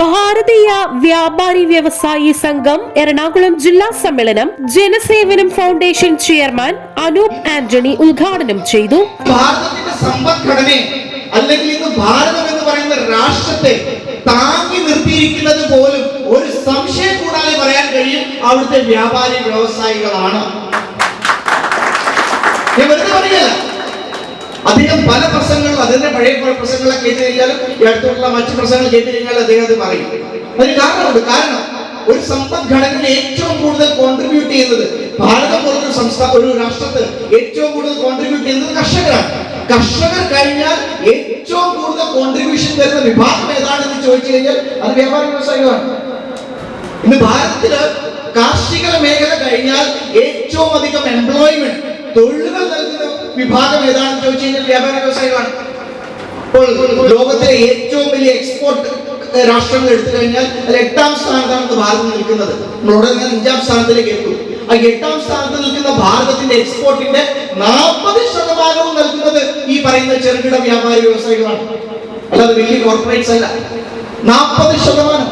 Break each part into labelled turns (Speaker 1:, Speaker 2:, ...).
Speaker 1: ഭാരതീയ വ്യാപാരി വ്യവസായി സംഘം എറണാകുളം ജില്ലാ സമ്മേളനം ജനസേവനം ഫൗണ്ടേഷൻ ചെയർമാൻ അനൂപ് ആന്റണി ഉദ്ഘാടനം ചെയ്തു.
Speaker 2: ഭാരതത്തിന്റെ സമ്പദ്ഘടനയെ അല്ലെങ്കിൽ ഇന്ന് ഭാരതം എന്ന് പറയുന്ന രാഷ്ട്രത്തെ താങ്ങി നിർത്തിയിരിക്കുന്നത് പോലും ഒരു സംശയം കൂടാതെ പറയാൻ കഴിയും അവിടുത്തെ വ്യാപാരി വ്യവസായികളാണ്. അദ്ദേഹം പല പ്രസംഗങ്ങൾ അതിന്റെ പഴയ പ്രസംഗങ്ങളൊക്കെ കേട്ട് കഴിഞ്ഞാലും ഈ അടുത്തുള്ള മറ്റു പ്രസംഗങ്ങൾ കേട്ട് കഴിഞ്ഞാൽ അദ്ദേഹം അത് പറയും. അതിന് കാരണമുണ്ട്. കാരണം ഒരു സമ്പദ്ഘടനയിൽ ഏറ്റവും കൂടുതൽ കോൺട്രിബ്യൂട്ട് ചെയ്യുന്നത് ഭാരതം പോലൊരു സംസ്ഥാന ഒരു രാഷ്ട്രത്തിൽ ഏറ്റവും കൂടുതൽ കോൺട്രിബ്യൂട്ട് ചെയ്യുന്നത് കർഷകരാണ്. കർഷകർ കഴിഞ്ഞാൽ ഏറ്റവും കൂടുതൽ കോൺട്രിബ്യൂഷൻ തരുന്ന വിഭാഗം ഏതാണെന്ന് ചോദിച്ചു കഴിഞ്ഞാൽ അത് വ്യാപാര വ്യവസായികളാണ് ഇന്ന് ഭാരതത്തിൽ കാർഷിക മേഖല കഴിഞ്ഞാൽ ഏറ്റവും അധികം എംപ്ലോയ്മെന്റ് തൊഴിലുകൾ നൽകുന്ന വിഭാഗം ഏതാണെന്ന് ചോദിച്ചു കഴിഞ്ഞാൽ വ്യാപാര വ്യവസായമാണ്. ഇപ്പോൾ ലോകത്തിലെ ഏറ്റവും വലിയ എക്സ്പോർട്ട് രാഷ്ട്രങ്ങൾ എടുത്തു കഴിഞ്ഞാൽ അതിൽ എട്ടാം സ്ഥാനത്താണ് ഭാരതം നിൽക്കുന്നത്. നമ്മളോട് തന്നെ അഞ്ചാം സ്ഥാനത്തിലേക്ക് എത്തും. ആ എട്ടാം സ്ഥാനത്ത് നിൽക്കുന്ന ഭാരതത്തിന്റെ എക്സ്പോർട്ടിന്റെ നാൽപ്പത് ശതമാനവും നൽകുന്നത് ഈ പറയുന്ന ചെറുകിട വ്യാപാര വ്യവസായികളാണ്. അല്ലാതെ വലിയ കോർപ്പറേറ്റ്സ് അല്ല. നാൽപ്പത് ശതമാനം.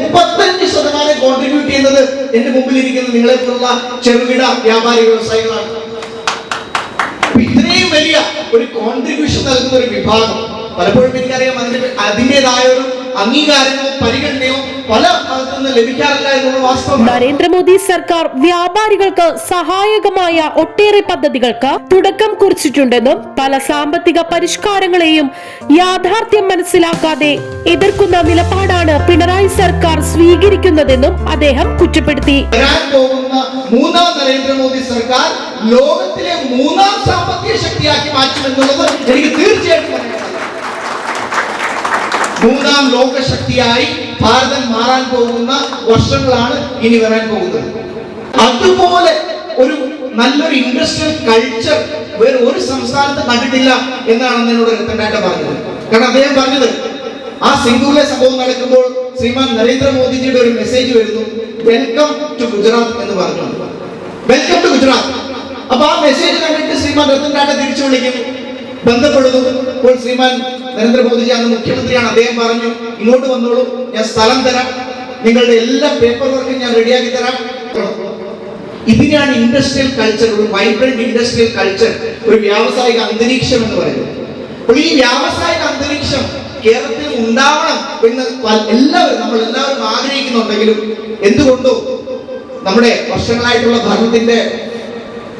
Speaker 2: മുപ്പത്തഞ്ച് ശതമാനം കോൺട്രിബ്യൂട്ട് ചെയ്യുന്നത് എന്റെ മുമ്പിൽ ഇരിക്കുന്ന നിങ്ങളെ പോലുള്ള ചെറുകിട വ്യാപാര വ്യവസായികളാണ്. ഒരു കോൺട്രിബ്യൂഷൻ നൽകുന്ന ഒരു വിഭാഗം. പലപ്പോഴും എനിക്കറിയാം അതിന്റെ അതിന്റെതായ ഒരു അംഗീകാരമോ പരിഗണനയോ പല ഭാഗത്തു നിന്ന് ലഭിക്കാറില്ല എന്നുള്ള വാസ്തവം
Speaker 1: നരേന്ദ്രമോദി സർക്കാർ വ്യാപാരികൾക്ക് സഹായകമായ ഒട്ടേറെ പദ്ധതികൾക്ക് തുടക്കം കുറിച്ചിട്ടുണ്ടെന്നും പല സാമ്പത്തിക പരിഷ്കാരങ്ങളെയും യാഥാർത്ഥ്യം മനസ്സിലാക്കാതെ എതിർക്കുന്ന നിലപാടാണ് പിണറായി സർക്കാർ സ്വീകരിക്കുന്നതെന്നും അദ്ദേഹം കുറ്റപ്പെടുത്തി.
Speaker 2: വരാൻ പോകുന്ന മൂന്നാം നരേന്ദ്രമോദി സർക്കാർ ലോകത്തിലെ മൂന്നാം സാമ്പത്തിക ശക്തിയാക്കി മാറ്റുമെന്നുള്ളത് എനിക്ക് തീർച്ചയായിട്ടും. മൂന്നാം ലോകശക്തിയായി ഭാരതം മാറാൻ പോകുന്ന വർഷങ്ങളാണ് ഇനി വരാൻ പോകുന്നത്. അതുപോലെ ഒരു നല്ലൊരു ഇൻഡസ്ട്രിയൽ കൾച്ചർ വേറെ ഒരു സംസ്ഥാനത്ത് കണ്ടിട്ടില്ല എന്നാണ് എന്നോട് രത്തൻഡാറ്റ പറഞ്ഞത്. കാരണം അദ്ദേഹം പറഞ്ഞത് ആ സിംഗൂറിലെ സംഭവം നടക്കുമ്പോൾ ശ്രീമാൻ നരേന്ദ്രമോദിജിയുടെ ഒരു മെസ്സേജ് വരുന്നു. വെൽക്കം ടു ഗുജറാത്ത് എന്ന് പറഞ്ഞു വെൽക്കം ടു ഗുജറാത്ത് അപ്പൊ ആ മെസ്സേജ് കണ്ടിട്ട് ശ്രീമാൻ രത്തൻ ടാറ്റ തിരിച്ചു വിളിക്കും. ബന്ധപ്പെടുന്നു. അപ്പോൾ ശ്രീമാൻ നരേന്ദ്രമോദിജി അന്ന് മുഖ്യമന്ത്രിയാണ്. അദ്ദേഹം പറഞ്ഞു ഇങ്ങോട്ട് വന്നോളൂ. ഞാൻ സ്ഥലം തരാം. നിങ്ങളുടെ എല്ലാ പേപ്പർ വർക്കും ഞാൻ റെഡിയാക്കി തരാം. ഇതിനാണ് ഇൻഡസ്ട്രിയൽ കൾച്ചർ ഒരു വൈബ്രന്റ് ഇൻഡസ്ട്രിയൽ കൾച്ചർ ഒരു വ്യാവസായിക അന്തരീക്ഷം എന്ന് പറയുന്നത്. അപ്പോൾ ഈ വ്യാവസായിക അന്തരീക്ഷം കേരളത്തിൽ ഉണ്ടാവണം എന്ന് എല്ലാവരും നമ്മൾ എല്ലാവരും ആഗ്രഹിക്കുന്നുണ്ടെങ്കിലും എന്തുകൊണ്ടോ നമ്മുടെ വർഷങ്ങളായിട്ടുള്ള ഭരണത്തിന്റെ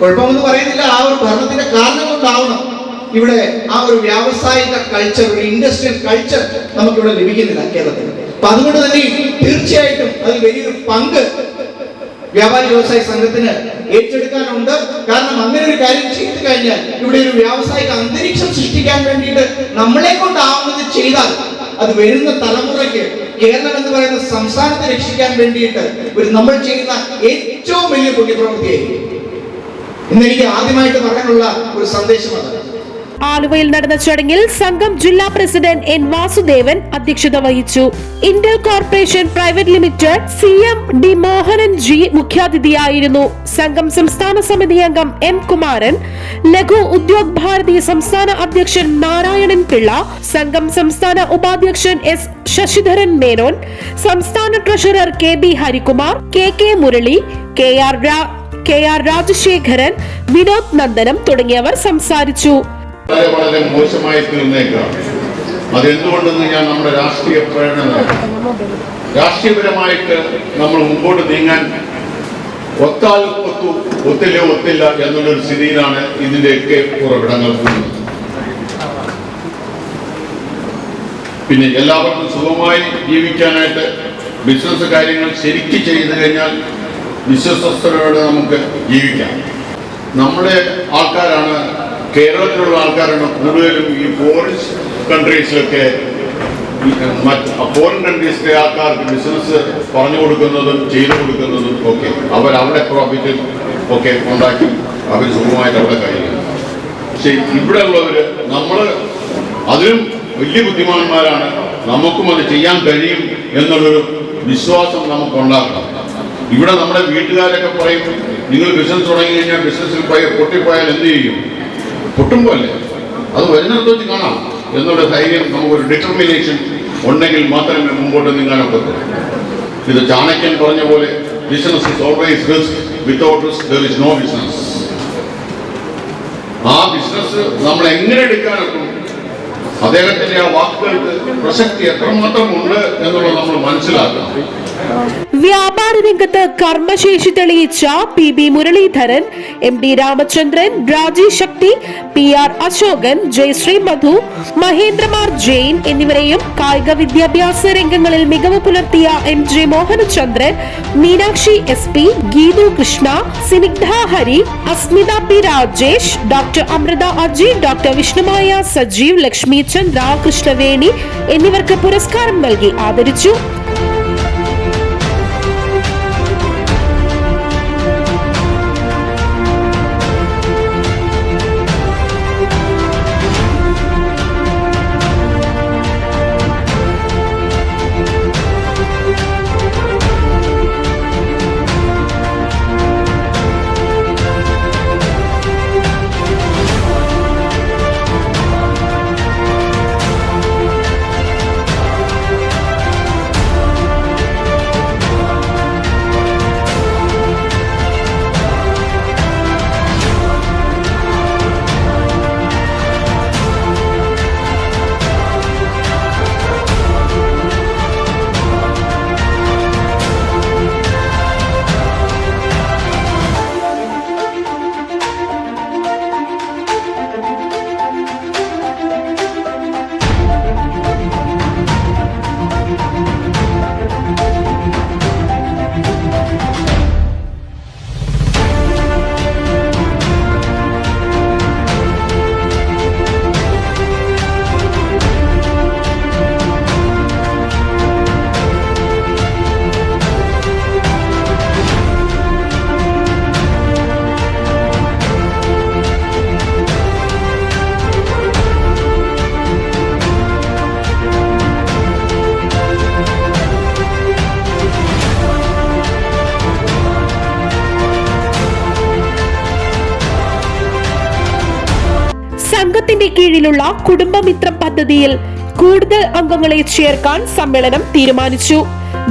Speaker 2: കുഴപ്പമെന്ന് പറയുന്നില്ല. ആ ഒരു ഭരണത്തിന്റെ കാരണം കൊണ്ടാവണം ഇവിടെ ആ ഒരു വ്യാവസായിക കൾച്ചർ ഒരു ഇൻഡസ്ട്രിയൽ കൾച്ചർ നമുക്കിവിടെ ലഭിക്കുന്നില്ല കേരളത്തിൽ. അപ്പൊ അതുകൊണ്ട് തന്നെ തീർച്ചയായിട്ടും അതിൽ വലിയൊരു പങ്ക് വ്യാപാരി വ്യവസായ സംഘത്തിന് ഏറ്റെടുക്കാനുണ്ട്. കാരണം അങ്ങനെ ഒരു കാര്യം ചെയ്തു കഴിഞ്ഞാൽ ഇവിടെ ഒരു വ്യാവസായിക അന്തരീക്ഷം സൃഷ്ടിക്കാൻ വേണ്ടിയിട്ട് നമ്മളെ കൊണ്ടാവുന്നത് ചെയ്താൽ അത് വരുന്ന തലമുറയ്ക്ക് കേരളം എന്ന് പറയുന്ന സംസ്ഥാനത്തെ രക്ഷിക്കാൻ വേണ്ടിയിട്ട് ഒരു നമ്മൾ ചെയ്യുന്ന ഏറ്റവും വലിയ പുണ്യപ്രവൃത്തിയായിരിക്കും ഇന്ന് എനിക്ക് ആദ്യമായിട്ട് പറയാനുള്ള ഒരു സന്ദേശമാണ്
Speaker 1: ആലുവയിൽ നടന്ന ചടങ്ങിൽ സംഘം ജില്ലാ പ്രസിഡന്റ് എൻ വാസുദേവൻ അധ്യക്ഷത വഹിച്ചു. Intel corporation private limited C M D Mohanan ji മുഖ്യാതിഥിയായിരുന്നു. സംഘം സംസ്ഥാന സമിതി അംഗം എം കുമാരൻ ലഘു ഉദ്യോഗ് ഭാരതി സംസ്ഥാന അധ്യക്ഷൻ നാരായണൻ പിള്ള സംഘം സംസ്ഥാന ഉപാധ്യക്ഷൻ എസ് ശശിധരൻ മേനോൻ സംസ്ഥാന treasurer K B Harikumar K K Murali K R K R Rajasekharan Vinod Nandanam തുടങ്ങിയവർ സംസാരിച്ചു.
Speaker 3: വളരെ വളരെ മോശമായി തീർന്നേക്കാം അതെന്തുകൊണ്ടെന്ന് ഞാൻ നമ്മുടെ രാഷ്ട്രീയ പ്രേരണ രാഷ്ട്രീയപരമായിട്ട് നമ്മൾ മുമ്പോട്ട് നീങ്ങാൻ ഒത്താൽ ഒത്തു ഒത്തില്ല ഒത്തില്ല എന്നുള്ളൊരു സ്ഥിതിയിലാണ് ഇതിന്റെയൊക്കെ ഉറവിടങ്ങൾ പിന്നെ എല്ലാവർക്കും സുഖമായി ജീവിക്കാനായിട്ട് ബിസിനസ് കാര്യങ്ങൾ ശരിക്ക് ചെയ്തു കഴിഞ്ഞാൽ വിശ്വസ്തയോടെ നമുക്ക് ജീവിക്കാം. നമ്മുടെ ആൾക്കാരാണ് കേരളത്തിലുള്ള ആൾക്കാരാണ് കൂടുതലും ഈ ഫോറിൻ കൺട്രീസിലൊക്കെ മറ്റ് ഫോറിൻ കൺട്രീസിലെ ആൾക്കാർക്ക് ബിസിനസ് പറഞ്ഞു കൊടുക്കുന്നതും ചെയ്തു കൊടുക്കുന്നതും ഒക്കെ അവർ അവിടെ പ്രോഫിറ്റ് ഒക്കെ ഉണ്ടാക്കി അവർ സുഖമായിട്ട് അവിടെ കഴിയുന്നു. പക്ഷെ ഇവിടെ ഉള്ളവർ നമ്മൾ അതിലും വലിയ ബുദ്ധിമാന്മാരാണ്. നമുക്കും അത് ചെയ്യാൻ കഴിയും എന്നുള്ളൊരു വിശ്വാസം നമുക്ക് ഉണ്ടാക്കണം ഇവിടെ നമ്മുടെ വീട്ടുകാരൊക്കെ പറയും നിങ്ങൾ ബിസിനസ് തുടങ്ങി കഴിഞ്ഞാൽ ബിസിനസ്സിൽ പോയി പൊട്ടിപ്പോയാൽ എന്ത് ചെയ്യും? പൊട്ടുമ്പോഴല്ലേ? അത് വരുന്നിടത്ത് വെച്ച് കാണാം. എന്നുള്ള ധൈര്യം നമുക്കൊരു ഡിറ്റർമിനേഷൻ ഉണ്ടെങ്കിൽ മാത്രമേ മുമ്പോട്ട് നീങ്ങാനൊക്കത്തുള്ളൂ. ഇത് ചാണക്യൻ പറഞ്ഞ പോലെ business is always risk without risk there is no business ആ ബിസിനസ് നമ്മൾ എങ്ങനെ എടുക്കാനൊക്കും അദ്ദേഹത്തിന്റെ ആ വാക്കുകൾക്ക് പ്രസക്തി എത്രമാത്രം ഉണ്ട് എന്നുള്ളത് നമ്മൾ മനസ്സിലാക്കണം.
Speaker 1: വ്യാപാര രംഗത്ത് കർമ്മശേഷി തെളിയിച്ച P B Muralidharan M D Ramachandran Rajeev Shakti P R Ashokan Jayashree Madhu മഹേന്ദ്രമാർ Jain എന്നിവരെയും കായിക വിദ്യാഭ്യാസ രംഗങ്ങളിൽ മികവ് പുലർത്തിയ M J Mohanachandran Meenakshi S P Geethu Krishna Snigdha Hari Asmitha P Rajesh doctor Amritha Aji doctor Vishnumaya Sajeev Lakshmi Chandra Krishnaveni എന്നിവർക്ക് പുരസ്കാരം നൽകി ആദരിച്ചു. സംഘത്തിന്റെ കീഴിലുള്ള കുടുംബമിത്രം പദ്ധതിയിൽ കൂടുതൽ അംഗങ്ങളെ ചേർക്കാൻ സമ്മേളനം തീരുമാനിച്ചു.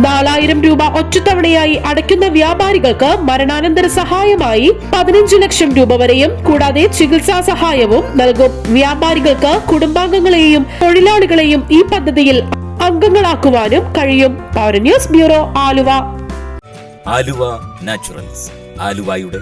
Speaker 1: നാലായിരം രൂപ ഒറ്റത്തവണയായി അടയ്ക്കുന്ന വ്യാപാരികൾക്ക് മരണാനന്തര സഹായമായി പതിനഞ്ച് ലക്ഷം രൂപ വരെയും കൂടാതെ ചികിത്സാ സഹായവും നൽകും. വ്യാപാരികൾക്ക് കുടുംബാംഗങ്ങളെയും തൊഴിലാളികളെയും ഈ പദ്ധതിയിൽ അംഗങ്ങളാക്കുവാനും കഴിയും. Power news bureau Aluva.
Speaker 4: Aluva naturals. ആലുവയുടെ